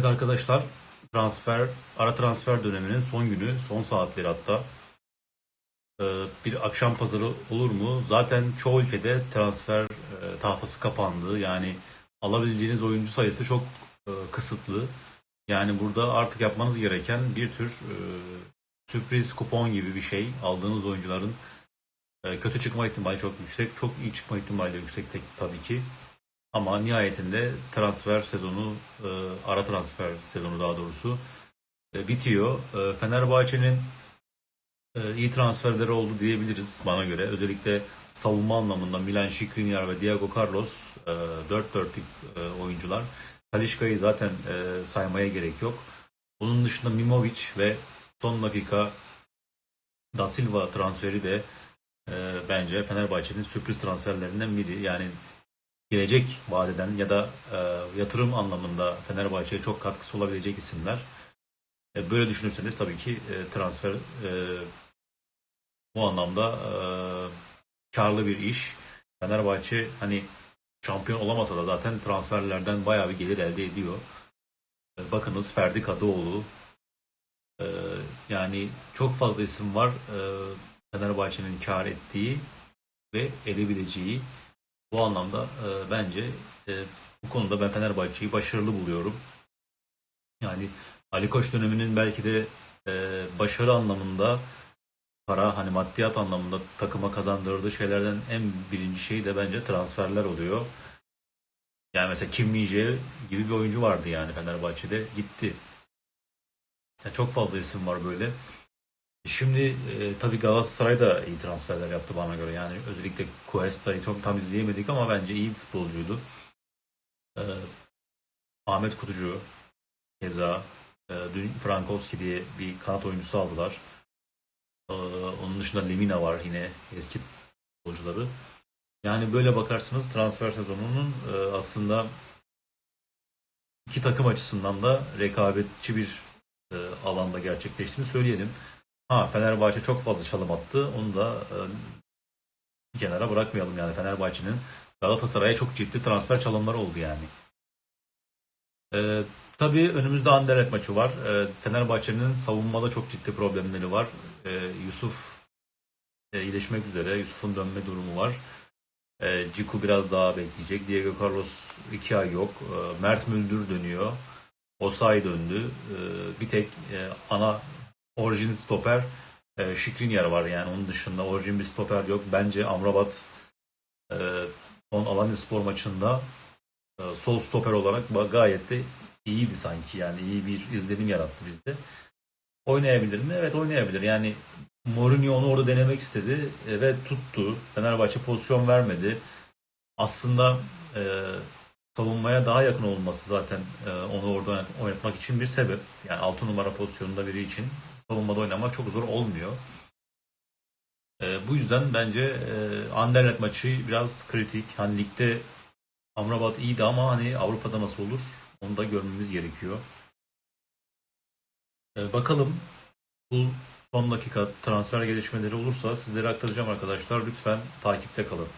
Evet arkadaşlar transfer ara transfer döneminin son günü, son saatleri hatta. Ee, bir akşam pazarı olur mu? Zaten çoğu ülkede transfer e, tahtası kapandı. Yani alabileceğiniz oyuncu sayısı çok e, kısıtlı. Yani burada artık yapmanız gereken bir tür e, sürpriz kupon gibi bir şey. Aldığınız oyuncuların kötü çıkma ihtimali çok yüksek. Çok iyi çıkma ihtimali de yüksek tabii ki. Ama nihayetinde transfer sezonu, e, ara transfer sezonu daha doğrusu e, bitiyor. E, Fenerbahçe'nin e, iyi transferleri oldu diyebiliriz bana göre. Özellikle savunma anlamında Milan Skriniar ve Diego Carlos e, dört dörtlük e, oyuncular. Talisca'yı zaten e, saymaya gerek yok. Bunun dışında Mimovic ve son dakika Da Silva transferi de e, bence Fenerbahçe'nin sürpriz transferlerinden biri. Yani gelecek vadeden ya da e, yatırım anlamında Fenerbahçe'ye çok katkısı olabilecek isimler. E, böyle düşünürseniz tabii ki e, transfer e, bu anlamda e, karlı bir iş. Fenerbahçe hani şampiyon olamasa da zaten transferlerden bayağı bir gelir elde ediyor. E, bakınız Ferdi Kadıoğlu e, yani çok fazla isim var e, Fenerbahçe'nin kar ettiği ve edebileceği. Bu anlamda e, bence e, bu konuda ben Fenerbahçe'yi başarılı buluyorum. Yani Ali Koç döneminin belki de e, başarı anlamında para hani maddiyat anlamında takıma kazandırdığı şeylerden en birinci şey de bence transferler oluyor. Yani mesela Kim Min-jae gibi bir oyuncu vardı yani Fenerbahçe'de gitti. Yani çok fazla isim var böyle. Şimdi e, tabii Galatasaray da iyi transferler yaptı bana göre. Yani özellikle Cuesta'yı çok tam izleyemedik ama bence iyi bir futbolcuydu. E, Ahmet Kutucu keza e, dün Frankowski diye bir kanat oyuncusu aldılar. E, onun dışında Lemina var yine eski futbolcuları. Yani böyle bakarsanız transfer sezonunun e, aslında iki takım açısından da rekabetçi bir e, alanda gerçekleştiğini söyleyelim. Ha Fenerbahçe çok fazla çalım attı. Onu da e, kenara bırakmayalım yani Fenerbahçe'nin Galatasaray'a çok ciddi transfer çalımları oldu yani. E, tabii önümüzde Anderlecht maçı var. E, Fenerbahçe'nin savunmada çok ciddi problemleri var. E, Yusuf e, iyileşmek üzere. Yusuf'un dönme durumu var. E, Ciku biraz daha bekleyecek. Diego Carlos iki ay yok. E, Mert Müldür dönüyor. Osay döndü. E, bir tek e, ana orijin stoper e, Skriniar var yani onun dışında orijin bir stoper yok. Bence Amrabat e, son Alanya Spor maçında e, sol stoper olarak gayet de iyiydi sanki yani iyi bir izlenim yarattı bizde. Oynayabilir mi? Evet oynayabilir. Yani Mourinho onu orada denemek istedi e, ve tuttu. Fenerbahçe pozisyon vermedi. Aslında e, savunmaya daha yakın olması zaten e, onu orada oynat- oynatmak için bir sebep. Yani 6 numara pozisyonunda biri için savunmada oynamak çok zor olmuyor. E, bu yüzden bence e, Anderlecht maçı biraz kritik. Hani ligde Amrabat iyiydi ama hani Avrupa'da nasıl olur onu da görmemiz gerekiyor. E, bakalım bu son dakika transfer gelişmeleri olursa sizlere aktaracağım arkadaşlar. Lütfen takipte kalın.